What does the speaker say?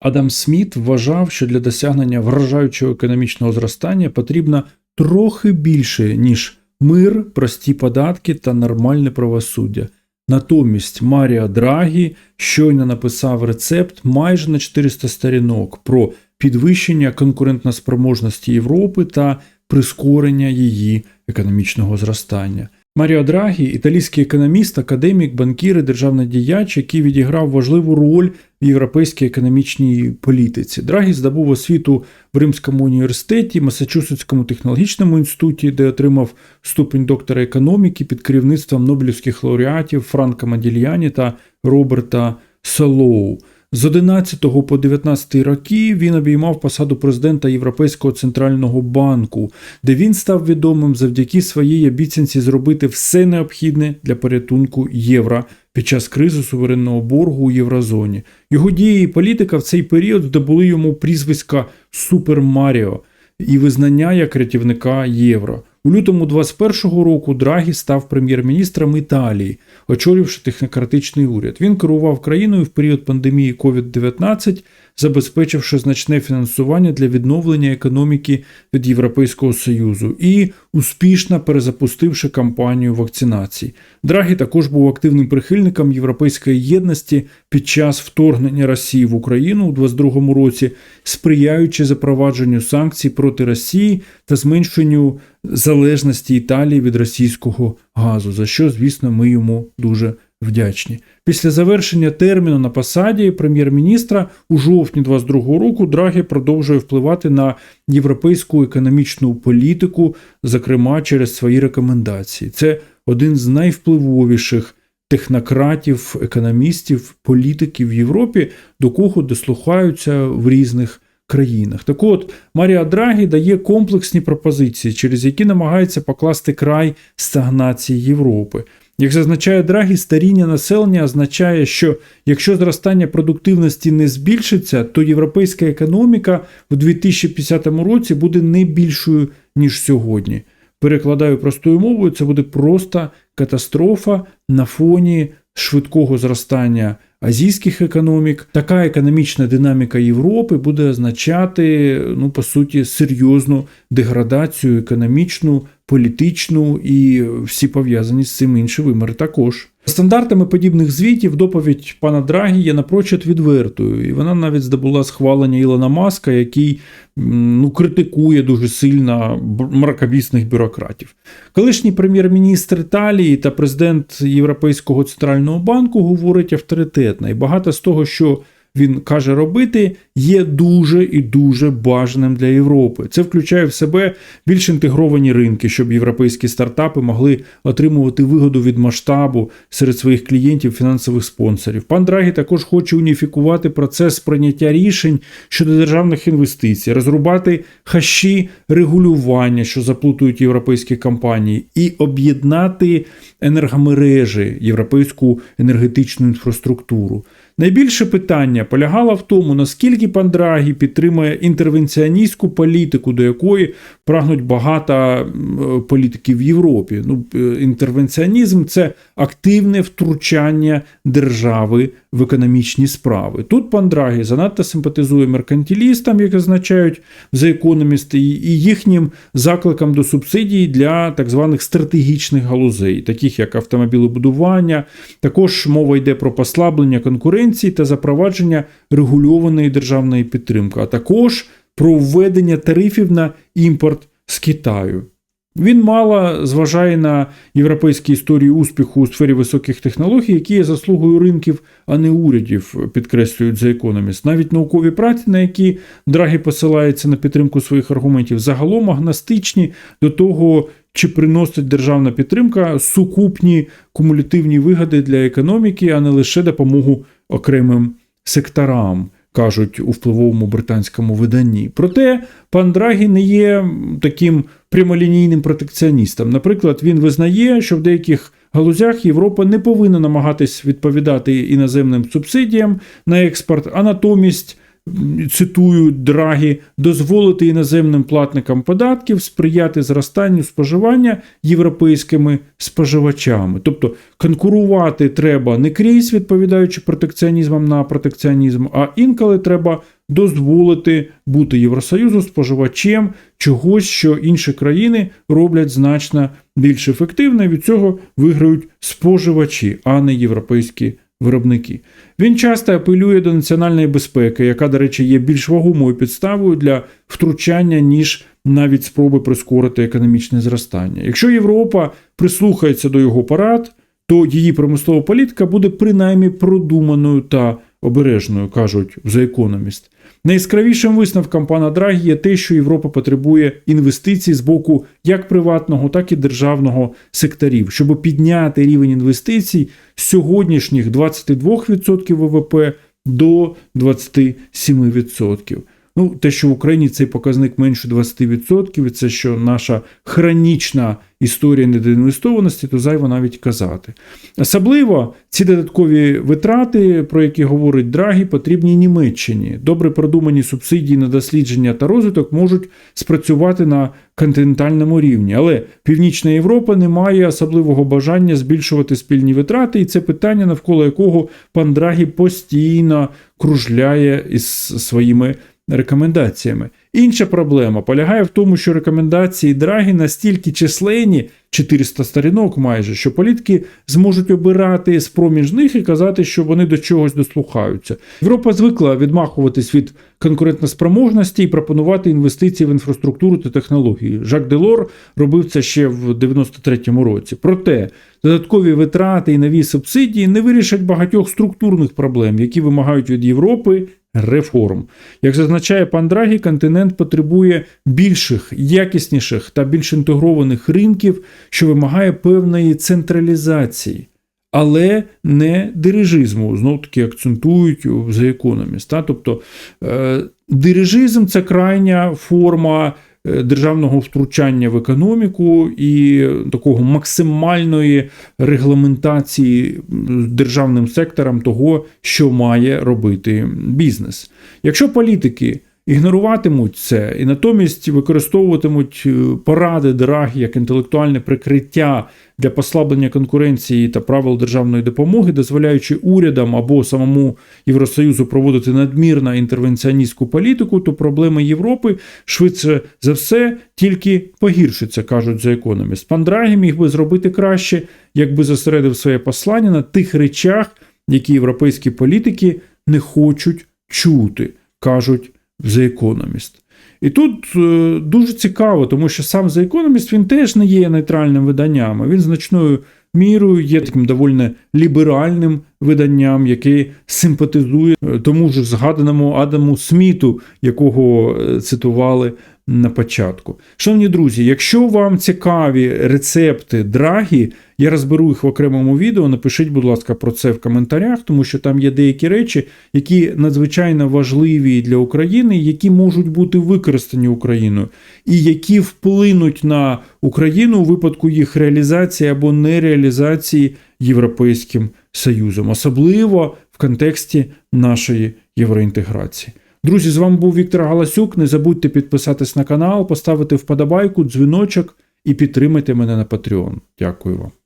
Адам Сміт вважав, що для досягнення вражаючого економічного зростання потрібно трохи більше, ніж мир, прості податки та нормальне правосуддя. Натомість Маріо Драгі щойно написав рецепт майже на 400 сторінок про підвищення конкурентноспроможності Європи та прискорення її економічного зростання. Маріо Драгі, італійський економіст, академік, банкір і державний діяч, який відіграв важливу роль в європейській економічній політиці. Драгі здобув освіту в Римському університеті, Масачусетському технологічному інституті, де отримав ступень доктора економіки під керівництвом нобелівських лауреатів Франка Мадільяні та Роберта Солоу. З 11 по 19 роки він обіймав посаду президента Європейського центрального банку, де він став відомим завдяки своїй обіцянці зробити все необхідне для порятунку євро під час кризи суверенного боргу у єврозоні. Його дії і політика в цей період здобули йому прізвиська Супер Маріо і визнання як рятівника євро. У лютому 21-го року Драгі став прем'єр-міністром Італії, очолювши технократичний уряд. Він керував країною в період пандемії COVID-19, забезпечивши значне фінансування для відновлення економіки від Європейського Союзу і успішно перезапустивши кампанію вакцинації. Драгі також був активним прихильником європейської єдності під час вторгнення Росії в Україну у 22-му році, сприяючи запровадженню санкцій проти Росії та зменшенню залежності Італії від російського газу, за що, звісно, ми йому дуже вдячні. Після завершення терміну на посаді прем'єр-міністра у жовтні 22-го року Драгі продовжує впливати на європейську економічну політику, зокрема через свої рекомендації. Це один з найвпливовіших технократів, економістів, політиків в Європі, до кого дослухаються в різних країнах. Так от Маріа Драгі дає комплексні пропозиції, через які намагається покласти край стагнації Європи. Як зазначає Драгі, старіння населення означає, що якщо зростання продуктивності не збільшиться, то європейська економіка в 2050 році буде не більшою, ніж сьогодні. Перекладаю простою мовою, це буде просто катастрофа на фоні швидкого зростання азійських економік. Така економічна динаміка Європи буде означати, ну, по суті, серйозну деградацію економічну, політичну і всі пов'язані з цим інші виміри також. Стандартами подібних звітів доповідь пана Драгі є напрочуд відвертою, і вона навіть здобула схвалення Ілона Маска, який ну, критикує дуже сильно мракобісних бюрократів. Колишній прем'єр-міністр Італії та президент Європейського центрального банку говорить авторитетно, і багато з того, що він каже робити, є дуже і дуже бажаним для Європи. Це включає в себе більш інтегровані ринки, щоб європейські стартапи могли отримувати вигоду від масштабу серед своїх клієнтів, фінансових спонсорів. Пан Драгі також хоче уніфікувати процес прийняття рішень щодо державних інвестицій, розрубати хащі регулювання, що заплутують європейські компанії, і об'єднати енергомережі, європейську енергетичну інфраструктуру. Найбільше питання полягало в тому, наскільки пан Драгі підтримує інтервенціоністську політику, до якої прагнуть багато політиків в Європі. Ну, Інтервенціонізм це активне втручання держави в економічні справи. Тут пан Драгі занадто симпатизує меркантилістам, як означають за економісти, і їхнім закликам до субсидій для так званих стратегічних галузей, таких як автомобілебудування. Також мова йде про послаблення конкуренції та запровадження регульованої державної підтримки, а також про введення тарифів на імпорт з Китаю. Він мало зважає на європейські історії успіху у сфері високих технологій, які є заслугою ринків, а не урядів, підкреслюють за економіст. Навіть наукові праці, на які Драгі посилається на підтримку своїх аргументів, загалом агностичні до того, чи приносить державна підтримка сукупні кумулятивні вигоди для економіки, а не лише допомогу окремим секторам кажуть у впливовому британському виданні. Проте пан Драгі не є таким прямолінійним протекціоністом. Наприклад, він визнає, що в деяких галузях Європа не повинна намагатись відповідати іноземним субсидіям на експорт, а натомість цитую Драгі, дозволити іноземним платникам податків сприяти зростанню споживання європейськими споживачами. Тобто конкурувати треба не крізь, відповідаючи протекціонізмом на протекціонізм, а інколи треба дозволити бути Євросоюзу споживачем чогось, що інші країни роблять значно більш ефективно. і Від цього виграють споживачі, а не європейські виробники. Він часто апелює до національної безпеки, яка, до речі, є більш вагомою підставою для втручання, ніж навіть спроби прискорити економічне зростання. Якщо Європа прислухається до його порад, то її промислова політика буде принаймні продуманою та обережною, кажуть The Economist. Найяскравішим висновком пана Драгі є те, що Європа потребує інвестицій з боку як приватного, так і державного секторів, щоб підняти рівень інвестицій з сьогоднішніх 22% ВВП до 27%. Ну, те, що в Україні цей показник менше 20%, і це що наша хронічна історія недоінвестованості, то зайво навіть казати. Особливо ці додаткові витрати, про які говорить Драгі, потрібні Німеччині. Добре продумані субсидії на дослідження та розвиток можуть спрацювати на континентальному рівні. Але Північна Європа не має особливого бажання збільшувати спільні витрати, і це питання, навколо якого пан Драгі постійно кружляє із своїми рекомендаціями. Інша проблема полягає в тому, що рекомендації Драгі настільки численні, 400 сторінок майже, що політики зможуть обирати з проміж них і казати, що вони до чогось дослухаються. Європа звикла відмахуватись від конкурентноспроможності і пропонувати інвестиції в інфраструктуру та технології. Жак Делор робив це ще в 93-му році. Проте додаткові витрати і нові субсидії не вирішать багатьох структурних проблем, які вимагають від Європи реформ. Як зазначає пан Драгі, континент потребує більших, якісніших та більш інтегрованих ринків, що вимагає певної централізації. Але не дирижизму, знов таки акцентують Economist. Та? Тобто е, дирижизм це крайня форма державного втручання в економіку і такого максимальної регламентації державним сектором того, що має робити бізнес. Якщо політики ігноруватимуть це і натомість використовуватимуть е, поради драгі як інтелектуальне прикриття для послаблення конкуренції та правил державної допомоги, дозволяючи урядам або самому Євросоюзу проводити надмірно інтервенціоністську політику, то проблеми Європи швидше за все тільки погіршаться, кажуть за економіст. Пан Драгі міг би зробити краще, якби зосередив своє послання на тих речах, які європейські політики не хочуть чути, кажуть The Economist. І тут е, дуже цікаво, тому що сам The Economist він теж не є нейтральним виданням, а він значною мірою є таким доволі ліберальним виданням, яке симпатизує е, тому ж згаданому Адаму Сміту, якого е, цитували на початку. Шановні друзі, якщо вам цікаві рецепти драгі, я розберу їх в окремому відео. Напишіть, будь ласка, про це в коментарях, тому що там є деякі речі, які надзвичайно важливі для України, які можуть бути використані Україною, і які вплинуть на Україну у випадку їх реалізації або нереалізації Європейським Союзом, особливо в контексті нашої євроінтеграції. Друзі, з вами був Віктор Галасюк. Не забудьте підписатись на канал, поставити вподобайку, дзвіночок і підтримайте мене на Patreon. Дякую вам.